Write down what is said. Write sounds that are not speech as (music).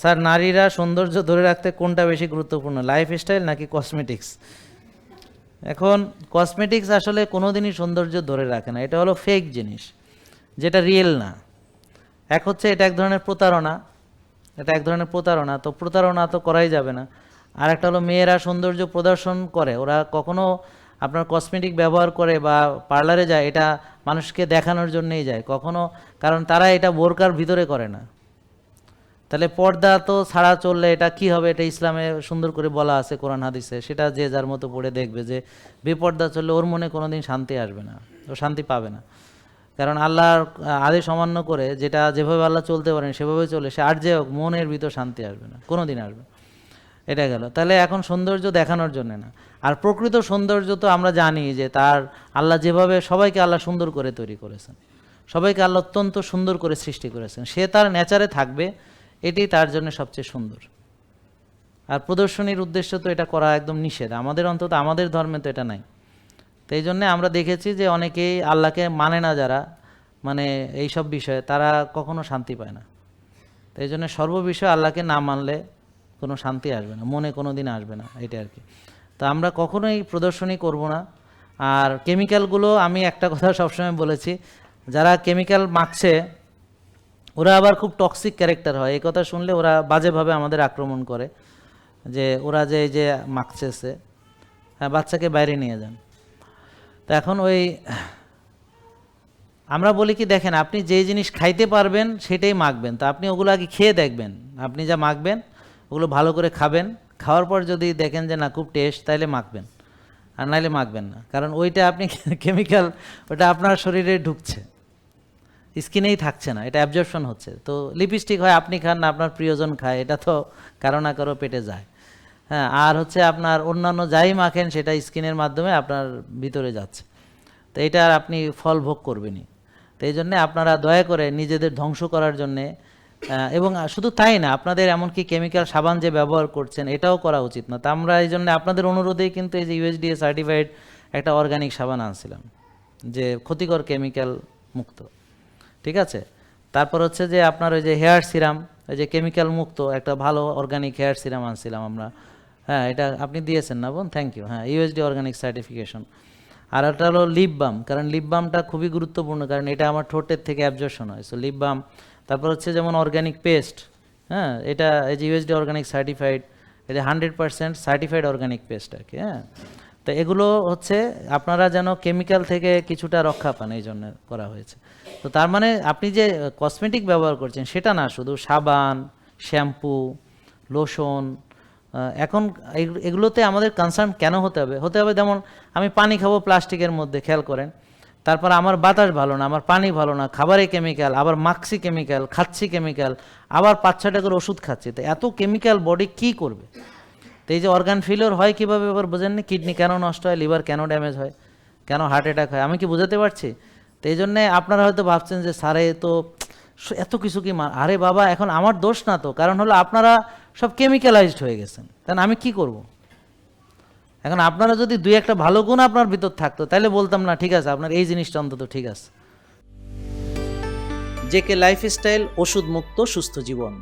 Sir, নারীরা সৌন্দর্য ধরে রাখতে কোনটা বেশি গুরুত্বপূর্ণ লাইফস্টাইল নাকি কসমেটিক্স এখন কসমেটিক্স আসলে কোনোদিনই সৌন্দর্য ধরে রাখে না, এটা হলো ফেক জিনিস, যেটা রিয়েল না। এক হচ্ছে এটা এক ধরনের প্রতারণা, এটা এক ধরনের প্রতারণা, তো প্রতারণা তো করাই যাবে না। আর একটা হলো মেয়েরা সৌন্দর্য প্রদর্শন করে, ওরা কখনো আপনার কসমেটিক ব্যবহার করে বা পার্লারে যায়, এটা মানুষকে দেখানোর জন্যেই যায়, কখনো, কারণ তারা এটা বোরকার ভিতরে করে না। তাহলে পর্দা তো ছাড়া চললে এটা কি হবে? এটা ইসলামে সুন্দর করে বলা আছে কোরআন, হাদিসে। সেটা যে যার মতো পড়ে দেখবে যে বেপর্দা চললে ওর মনে কোনো দিন শান্তি আসবে না। ও শান্তি পাবে না। কারণ আল্লাহর আদেশ অমান্য করে যেটা যেভাবে আল্লাহ চলতে পারেন সেভাবে চলে, সে আর যে হোক, মনের ভিতর শান্তি আসবে না। কোনো দিন আসবে। এটা গেল। তাহলে এখন সৌন্দর্য দেখানোর জন্য না। আর প্রকৃত সৌন্দর্য তো আমরা জানি যে তার আল্লাহ যেভাবে সবাইকে আল্লাহ সুন্দর করে তৈরি করেছেন। সবাইকে আল্লাহ অত্যন্ত সুন্দর করে সৃষ্টি করেছেন। সে তার নেচারে থাকবে। এটি তার জন্য সবচেয়ে সুন্দর। আর প্রদর্শনীর উদ্দেশ্য তো এটা করা একদম নিষেধ। আমাদের অন্তত, আমাদের ধর্মে তো এটা নাই। তো এই জন্যে আমরা দেখেছি যে অনেকেই আল্লাহকে মানে না যারা মানে এই সব বিষয়ে তারা কখনো শান্তি পায় না। তো এই জন্য সর্ববিষয়ে আল্লাহকে না মানলে কোনো শান্তি আসবে না, মনে কোনো দিন আসবে না এটা আর কি। তো আমরা কখনোই প্রদর্শনী করব না। আর কেমিক্যালগুলো আমি একটা কথা সবসময় বলেছি, যারা কেমিক্যাল মাখছে ওরা আবার খুব টক্সিক ক্যারেক্টার হয়। এই কথা শুনলে ওরা বাজেভাবে আমাদের আক্রমণ করে, যে ওরা যে যে মাখছেছে হ্যাঁ বাচ্চাকে বাইরে নিয়ে যান। তো এখন ওই, আমরা বলি কি, দেখেন, আপনি যেই জিনিস খাইতে পারবেন সেটাই মাখবেন। তো আপনি ওগুলো আগে খেয়ে দেখবেন। আপনি যা মাখবেন, ওগুলো ভালো করে খাবেন। খাওয়ার পর যদি দেখেন যে না, খুব টেস্ট তাহলে মাখবেন। আর নাইলে মাখবেন না। কারণ ওইটা আপনি (laughs) কেমিক্যাল ওটা আপনার শরীরে ঢুকছে। স্কিনেই থাকছে না, এটা অ্যাবজর্পশন হচ্ছে। তো লিপস্টিক হয়, আপনি খান না, আপনার প্রিয়জন খায়, এটা তো কারও না কারও পেটে যায়। হ্যাঁ আর হচ্ছে আপনার অন্যান্য যাই মাখেন, সেটা স্কিনের মাধ্যমে আপনার ভিতরে যাচ্ছে। তো এটা আর আপনি ফল ভোগ করবেনই। তো এই জন্যে আপনারা দয়া করে নিজেদের ধ্বংস করার জন্যে এবং শুধু তাই না, আপনাদের এমনকি কেমিক্যাল সাবান যে ব্যবহার করছেন, এটাও করা উচিত না। তা আমরা এই জন্য আপনাদের অনুরোধেই কিন্তু এই যে ইউএসডিএ সার্টিফাইড একটা অর্গানিক সাবান আনছিলাম, যে ক্ষতিকর কেমিক্যাল মুক্ত। ঠিক আছে? তারপর হচ্ছে যে আপনার ওই যে হেয়ার সিরাম ওই যে কেমিক্যাল মুক্ত একটা ভালো অর্গানিক হেয়ার সিরাম আনছিলাম আমরা। হ্যাঁ এটা আপনি দিয়েছেন না বোন? থ্যাংক ইউ হ্যাঁ ইউএসডি অর্গানিক সার্টিফিকেশন আর একটা হলো লিপ বাম কারণ লিপ বামটা খুবই গুরুত্বপূর্ণ, কারণ এটা আমার ঠোঁটের থেকে অ্যাবজর্শন হয়। সো লিপ বাম তারপর হচ্ছে যেমন অর্গানিক পেস্ট হ্যাঁ এটা এই যে ইউএসডি অর্গানিক সার্টিফাইড এটা hundred percent certified organic paste আর কি হ্যাঁ। তো এগুলো হচ্ছে আপনারা যেন কেমিক্যাল থেকে কিছুটা রক্ষা পান এই জন্য করা হয়েছে। তো তার মানে আপনি যে কসমেটিক ব্যবহার করছেন সেটা না, শুধু সাবান শ্যাম্পু লোশন এখন এগুলোতে আমাদের কনসার্ন কেন হতে হবে? হতে হবে যেমন আমি পানি খাব প্লাস্টিকের মধ্যে, খেয়াল করেন। তারপর আমার বাতাস ভালো না, আমার পানি ভালো না, খাবারে কেমিক্যাল আবার মাক্সি কেমিক্যাল খাচ্ছি কেমিক্যাল আবার পাঁচ ছটা করে ওষুধ খাচ্ছি। তো এত কেমিক্যাল বডি কি করবে? তো এই যে অর্গান ফেলিওর হয় কীভাবে এবার বোঝেননি? কিডনি কেন নষ্ট হয়? লিভার কেন ড্যামেজ হয়? কেন হার্ট অ্যাটাক হয়? আমি কি বোঝাতে পারছি? তো এই জন্যে আপনারা হয়তো ভাবছেন যে, স্যারে তো এত কিছু কি আরে বাবা, এখন আমার দোষ না তো। কারণ হলো আপনারা সব কেমিক্যালাইজড হয়ে গেছেন। তাহলে আমি কি করব? এখন আপনারা যদি দুই একটা ভালো গুণ আপনার ভিতর থাকতো, তাহলে বলতাম না, ঠিক আছে, আপনার এই জিনিসটা অন্তত ঠিক আছে। জেকে লাইফস্টাইল ওষুধ মুক্ত সুস্থ জীবন।